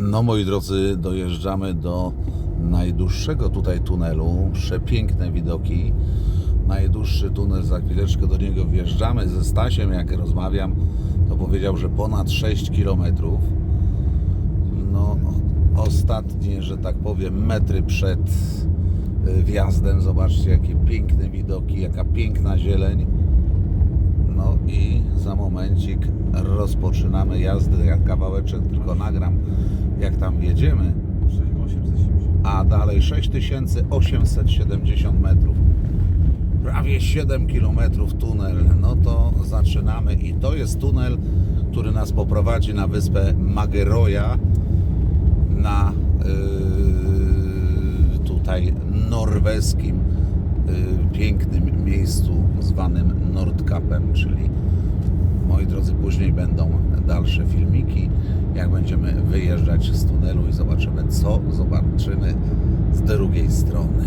No moi drodzy, dojeżdżamy do najdłuższego tutaj tunelu. Przepiękne widoki. Najdłuższy tunel, za chwileczkę do niego wjeżdżamy. Ze Stasiem, jak rozmawiam, to powiedział, że ponad 6 km. No, ostatnie, że tak powiem, metry przed y, wjazdem. Zobaczcie, jakie piękne widoki, jaka piękna zieleń. Momencik rozpoczynamy jazdę. Ja kawałeczek tylko nagram, jak tam wjedziemy. 6870. A dalej 6870 metrów. Prawie 7 km tunel. No to zaczynamy i to jest tunel, który nas poprowadzi na wyspę Mageroja na yy, tutaj norweskim yy, pięknym miejscu zwanym Nordkapem, czyli drodzy, później będą dalsze filmiki, jak będziemy wyjeżdżać z tunelu i zobaczymy, co zobaczymy z drugiej strony.